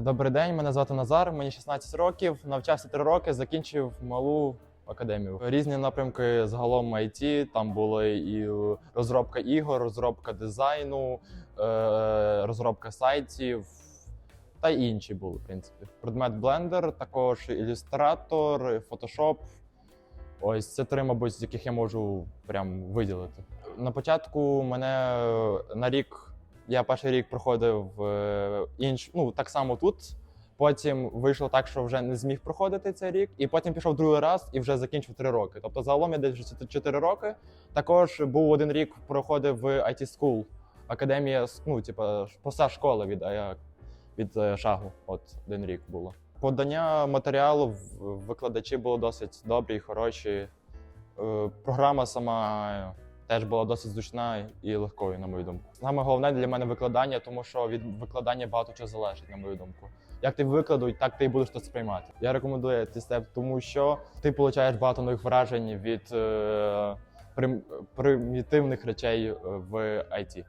Добрий день, мене звати Назар, мені 16 років, навчався 3 роки, закінчив малу академію. Різні напрямки загалом IT, там були і розробка ігор, розробка дизайну, е, розробка сайтів та й інші були, в принципі. Предмет Blender, також ілюстратор, Photoshop. Ось це три, мабуть, з яких я можу прям виділити. На початку мене е, на рік я перший рік проходив е, інш, ну так само тут. Потім вийшло так, що вже не зміг проходити цей рік, і потім пішов другий раз і вже закінчив три роки. Тобто загалом я десь 4 роки. Також був один рік, проходив в IT School, академія, ну, типа, проста школа від, від е, шагу. От один рік було. Подання матеріалу в- викладачі були досить добрі, хороші. Е, Програма сама теж була досить зручна і легкою, на мою думку. Саме головне для мене викладання, тому що від викладання багато чого залежить, на мою думку. Як ти викладуть, так ти і будеш це сприймати. Я рекомендую цей степ, тому що ти отримуєш багато нових вражень від е, прим- примітивних речей е, в IT.